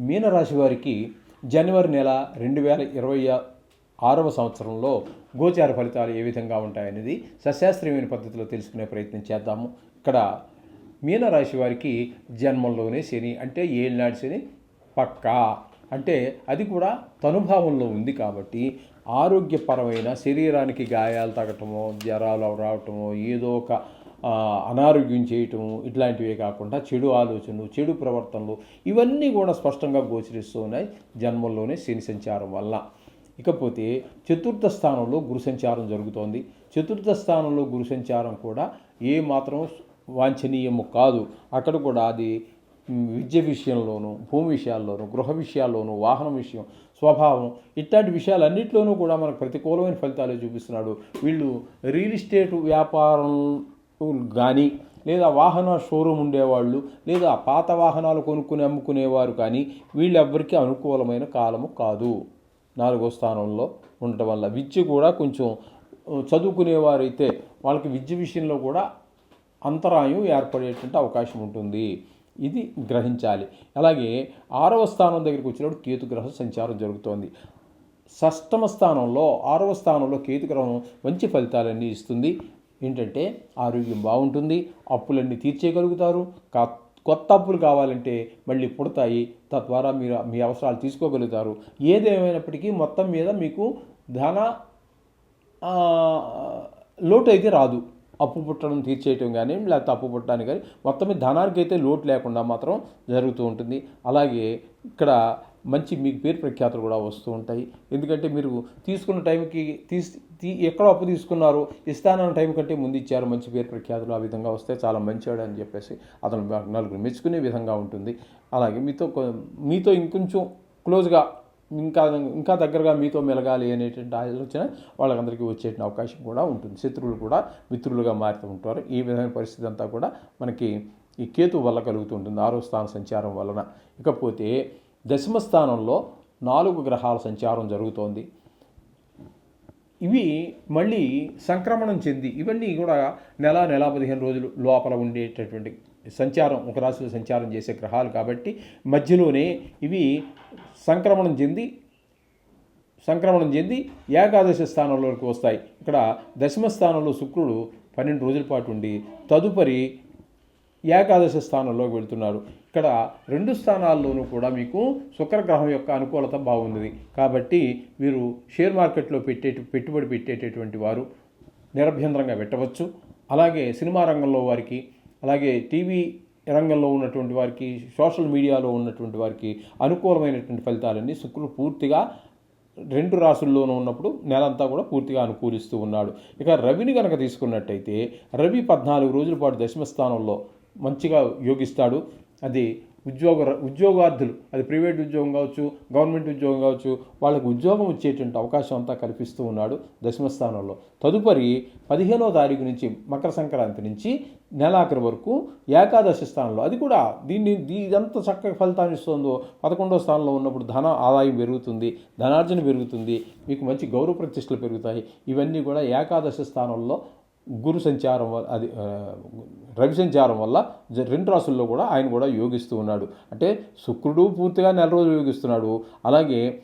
మీనరాశి వారికి జనవరి నెల రెండు వేల ఇరవై ఆరవ సంవత్సరంలో గోచార ఫలితాలు ఏ విధంగా ఉంటాయనేది సశాస్త్రీయమైన పద్ధతిలో తెలుసుకునే ప్రయత్నం చేద్దాము. ఇక్కడ మీనరాశి వారికి జన్మంలోనే శని అంటే ఏళ్ళనాడు శని పక్కా. అంటే అది కూడా తనుభావంలో ఉంది కాబట్టి ఆరోగ్యపరమైన శరీరానికి గాయాలు తగ్గటమో జ్వరాలు రావటమో ఏదో ఒక అనారోగ్యం చేయటం ఇట్లాంటివే కాకుండా చెడు ఆలోచనలు చెడు ప్రవర్తనలు ఇవన్నీ కూడా స్పష్టంగా గోచరిస్తూ ఉన్నాయి జన్మల్లోనే శని సంచారం వల్ల. ఇకపోతే చతుర్థ స్థానంలో గురు సంచారం జరుగుతోంది. చతుర్థ స్థానంలో గురు సంచారం కూడా ఏ మాత్రం వాంఛనీయము కాదు. అక్కడ కూడా అది విద్య విషయంలోనూ భూమి విషయాల్లోనూ గృహ విషయాల్లోనూ వాహనం విషయం స్వభావం ఇట్లాంటి విషయాలన్నింటిలోనూ కూడా మనకు ప్రతికూలమైన ఫలితాలే చూపిస్తున్నాడు. వీళ్ళు రియల్ ఎస్టేట్ వ్యాపారం కానీ లేదా వాహన షోరూమ్ ఉండేవాళ్ళు లేదా పాత వాహనాలు కొనుక్కుని అమ్ముకునేవారు కానీ వీళ్ళెవ్వరికీ అనుకూలమైన కాలము కాదు. నాలుగో స్థానంలో ఉండటం వల్ల విద్య కూడా కొంచెం చదువుకునేవారైతే వాళ్ళకి విద్య విషయంలో కూడా అంతరాయం ఏర్పడేటువంటి అవకాశం ఉంటుంది. ఇది గ్రహించాలి. అలాగే ఆరవ స్థానం దగ్గరికి వచ్చినప్పుడు కేతుగ్రహ సంచారం జరుగుతోంది. షష్టమ స్థానంలో ఆరవ స్థానంలో కేతుగ్రహం మంచి ఫలితాలన్నీ ఇస్తుంది. ఏంటంటే ఆరోగ్యం బాగుంటుంది అప్పులన్నీ తీర్చేయగలుగుతారు. కా కొత్త అప్పులు కావాలంటే మళ్ళీ పుడతాయి తద్వారా మీరు మీ అవసరాలు తీసుకోగలుగుతారు. ఏదేమైనప్పటికీ మొత్తం మీద మీకు ధన లోటు అయితే రాదు. అప్పు పుట్టడం తీర్చేయటం కానీ లేకపోతే అప్పు పుట్టడానికి కానీ మొత్తం మీద ధనానికి అయితే లోటు లేకుండా మాత్రం జరుగుతూ ఉంటుంది. అలాగే ఇక్కడ మంచి మీకు పేరు ప్రఖ్యాతులు కూడా వస్తూ ఉంటాయి. ఎందుకంటే మీరు తీసుకున్న టైంకి తీసి తీ ఎక్కడో అప్పు తీసుకున్నారు ఇస్తానన్న టైం కంటే ముందు ఇచ్చారు. మంచి పేరు ప్రఖ్యాతులు ఆ విధంగా వస్తే చాలా మంచివాడు అని చెప్పేసి అతను నలుగురు మెచ్చుకునే విధంగా ఉంటుంది. అలాగే మీతో మీతో ఇంకొంచెం క్లోజ్గా ఇంకా ఇంకా దగ్గరగా మీతో మెలగాలి అనేటువంటి ఆలోచన వాళ్ళకందరికీ వచ్చే అవకాశం కూడా ఉంటుంది. శత్రువులు కూడా మిత్రులుగా మారుతూ ఉంటారు. ఈ విధమైన పరిస్థితి అంతా కూడా మనకి ఈ కేతు వల్ల కలుగుతుంటుంది ఆరో స్థాన సంచారం వలన. ఇకపోతే దశమ స్థానంలో నాలుగు గ్రహాల సంచారం జరుగుతోంది. ఇవి మళ్ళీ సంక్రమణం చెంది ఇవన్నీ కూడా నెల నెల పదిహేను రోజులు లోపల ఉండేటటువంటి సంచారం ఒక రాశిలో సంచారం చేసే గ్రహాలు కాబట్టి మధ్యలోనే ఇవి సంక్రమణం చెంది సంక్రమణం చెంది ఏకాదశి స్థానంలోకి వస్తాయి. ఇక్కడ దశమ స్థానంలో శుక్రుడు పన్నెండు రోజుల పాటు ఉండి తదుపరి ఏకాదశ స్థానంలోకి వెళ్తున్నారు. ఇక్కడ రెండు స్థానాల్లోనూ కూడా మీకు శుక్రగ్రహం యొక్క అనుకూలత బాగుంది. కాబట్టి మీరు షేర్ మార్కెట్లో పెట్టే పెట్టుబడి పెట్టేటటువంటి వారు నిరభ్యంతరంగా పెట్టవచ్చు. అలాగే సినిమా రంగంలో వారికి అలాగే టీవీ రంగంలో ఉన్నటువంటి వారికి సోషల్ మీడియాలో ఉన్నటువంటి వారికి అనుకూలమైనటువంటి ఫలితాలన్నీ శుక్రుడు పూర్తిగా రెండు రాసుల్లోనూ ఉన్నప్పుడు నెలంతా కూడా పూర్తిగా అనుకూలిస్తూ ఉన్నాడు. ఇక రవిని కనుక తీసుకున్నట్టయితే రవి పద్నాలుగు రోజుల పాటు దశమ స్థానంలో మంచిగా యోగిస్తాడు. అది ఉద్యోగ ఉద్యోగార్థులు అది ప్రైవేట్ ఉద్యోగం కావచ్చు గవర్నమెంట్ ఉద్యోగం కావచ్చు వాళ్ళకు ఉద్యోగం వచ్చేటువంటి అవకాశం అంతా కల్పిస్తూ ఉన్నాడు దశమ స్థానంలో. తదుపరి పదిహేనో తారీఖు నుంచి మకర సంక్రాంతి నుంచి నెలాఖరు వరకు ఏకాదశి స్థానంలో. అది కూడా దీన్ని దీ చక్కగా ఫలితాన్ని ఇస్తుందో పదకొండో స్థానంలో ఉన్నప్పుడు ధన ఆదాయం పెరుగుతుంది ధనార్జన పెరుగుతుంది మీకు మంచి గౌరవ ప్రతిష్టలు పెరుగుతాయి. ఇవన్నీ కూడా ఏకాదశి స్థానంలో గురు సంచారం వల్ల అది రవి సంచారం వల్ల జ- రెండు రాసుల్లో కూడా ఆయన కూడా యోగిస్తూ ఉన్నాడు. అంటే శుక్రుడు పూర్తిగా నెల రోజులు యోగిస్తున్నాడు. అలాగే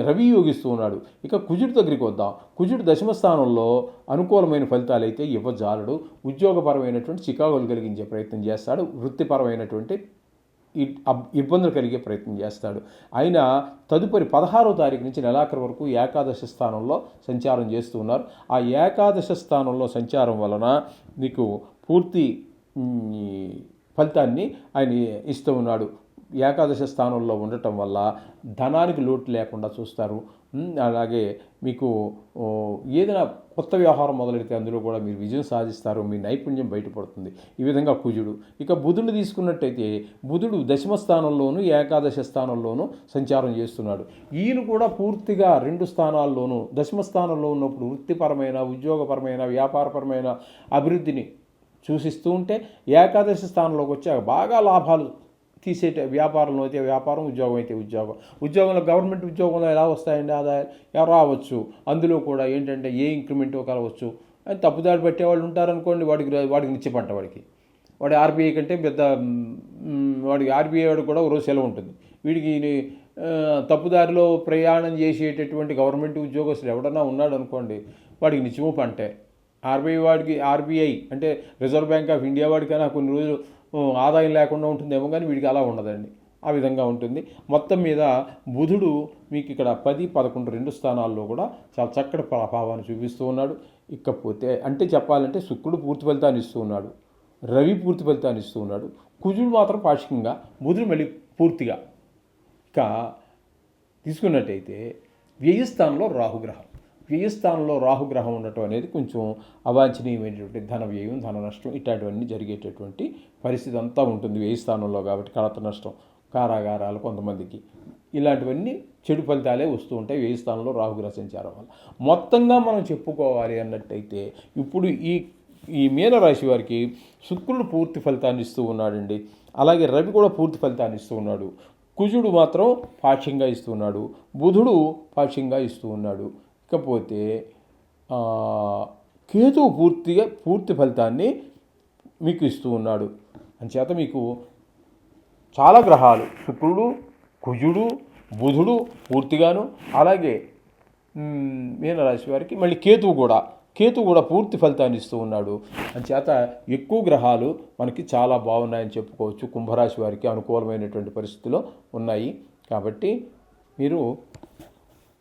రవి యోగిస్తూ ఉన్నాడు. ఇక కుజుడి దగ్గరికి వద్దాం. కుజుడు దశమ స్థానంలో అనుకూలమైన ఫలితాలు అయితే ఇవ్వజాలడు. ఉద్యోగపరమైనటువంటి చికాకులు కలిగించే ప్రయత్నం చేస్తాడు. వృత్తిపరమైనటువంటి ఇబ్బందులు కలిగే ప్రయత్నం చేస్తాడు. ఆయన తదుపరి పదహారో తారీఖు నుంచి నెలాఖరు వరకు ఏకాదశ స్థానంలో సంచారం చేస్తూ ఉన్నారు. ఆ ఏకాదశ స్థానంలో సంచారం వలన మీకు పూర్తి ఫలితాన్ని ఆయన ఇస్తూ ఉన్నాడు. ఏకాదశ స్థానంలో ఉండటం వల్ల ధనానికి లోటు లేకుండా చూస్తారు. అలాగే మీకు ఏదైనా కొత్త వ్యవహారం మొదలెడితే అందులో కూడా మీరు విజయం సాధిస్తారు మీ నైపుణ్యం బయటపడుతుంది. ఈ విధంగా కుజుడు. ఇక బుధుడు తీసుకున్నట్టయితే బుధుడు దశమ స్థానంలోను ఏకాదశ స్థానంలోనూ సంచారం చేస్తున్నాడు. ఈయన కూడా పూర్తిగా రెండు స్థానాల్లోనూ దశమ స్థానంలో ఉన్నప్పుడు వృత్తిపరమైన ఉద్యోగపరమైన వ్యాపారపరమైన అభివృద్ధిని సూచిస్తూ ఉంటే ఏకాదశి స్థానంలోకి వచ్చాక బాగా లాభాలు తీసే వ్యాపారంలో అయితే వ్యాపారం ఉద్యోగం అయితే ఉద్యోగం. ఉద్యోగంలో గవర్నమెంట్ ఉద్యోగంలో ఎలా వస్తాయండి ఆదాయాలు? రావచ్చు? అందులో కూడా ఏంటంటే ఏ ఇంక్రిమెంట్ కలవచ్చు? అని తప్పుదారి పెట్టేవాళ్ళు ఉంటారనుకోండి వాడికి వాడికి నిత్యపంట వాడికి. వాడి ఆర్బీఐ కంటే పెద్ద వాడికి ఆర్బీఐ వాడికి కూడా ఒక రోజు సెలవు ఉంటుంది. వీడికి తప్పుదారిలో ప్రయాణం చేసేటటువంటి గవర్నమెంట్ ఉద్యోగస్తులు ఎవడన్నా ఉన్నాడు అనుకోండి వాడికి నిత్యము పంటే. ఆర్బీఐ వాడికి ఆర్బీఐ అంటే రిజర్వ్ బ్యాంక్ ఆఫ్ ఇండియా వాడికైనా కొన్ని రోజులు ఆదాయం లేకుండా ఉంటుందేమో కానీ వీడికి అలా ఉండదండి. ఆ విధంగా ఉంటుంది. మొత్తం మీద బుధుడు మీకు ఇక్కడ పది పదకొండు రెండు స్థానాల్లో కూడా చాలా చక్కటి ప్రభావాన్ని చూపిస్తూ ఉన్నాడు. ఇకపోతే అంటే చెప్పాలంటే శుక్రుడు పూర్తి ఫలితాన్ని ఇస్తూ ఉన్నాడు. రవి పూర్తి ఫలితాన్ని ఇస్తూ ఉన్నాడు. కుజుడు మాత్రం పాక్షికంగా బుధుడు మళ్ళీ పూర్తిగా. ఇక తీసుకున్నట్టయితే వ్యయస్థానంలో రాహుగ్రహం. వ్యయస్థానంలో రాహుగ్రహం ఉండటం అనేది కొంచెం అవాంఛనీయమైనటువంటి ధన వ్యయం ధన నష్టం ఇట్లాంటివన్నీ జరిగేటటువంటి పరిస్థితి అంతా ఉంటుంది వ్యయస్థానంలో కాబట్టి కడత నష్టం కారాగారాలు కొంతమందికి. ఇలాంటివన్నీ చెడు ఫలితాలే వస్తూ ఉంటాయి వ్యయ స్థానంలో రాహుగ్రహ సంచారం వల్ల. మొత్తంగా మనం చెప్పుకోవాలి అన్నట్టయితే ఇప్పుడు ఈ ఈ మీనరాశి వారికి శుక్రుడు పూర్తి ఫలితాన్ని ఇస్తూ ఉన్నాడండి. అలాగే రవి కూడా పూర్తి ఫలితాన్ని ఇస్తూ ఉన్నాడు. కుజుడు మాత్రం పాక్ష్యంగా ఇస్తూ ఉన్నాడు. బుధుడు పాక్షంగా ఇస్తూ ఉన్నాడు. ఇకపోతే కేతువు పూర్తిగా పూర్తి ఫలితాన్ని మీకు ఇస్తూ ఉన్నాడు. అంచేత మీకు చాలా గ్రహాలు శుక్రుడు కుజుడు బుధుడు పూర్తిగాను అలాగే మీనరాశి వారికి మళ్ళీ కేతువు కూడా కేతు కూడా పూర్తి ఫలితాన్ని ఇస్తూ ఉన్నాడు. అంచేత ఎక్కువ గ్రహాలు మనకి చాలా బాగున్నాయని చెప్పుకోవచ్చు. కుంభరాశి వారికి అనుకూలమైనటువంటి పరిస్థితిలో ఉన్నాయి. కాబట్టి మీరు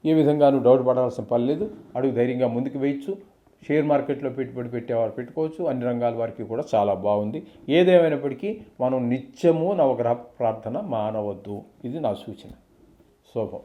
ఏ విధంగానూ డౌట్ పడాల్సిన పని లేదు. అడుగు ధైర్యంగా ముందుకు వేయచ్చు. షేర్ మార్కెట్లో పెట్టుబడి పెట్టేవారు పెట్టుకోవచ్చు. అన్ని రంగాల వారికి కూడా చాలా బాగుంది. ఏదేమైనప్పటికీ మనం నిత్యము నవగ్రహ ప్రార్థన మానవద్దు. ఇది నా సూచన. శుభం.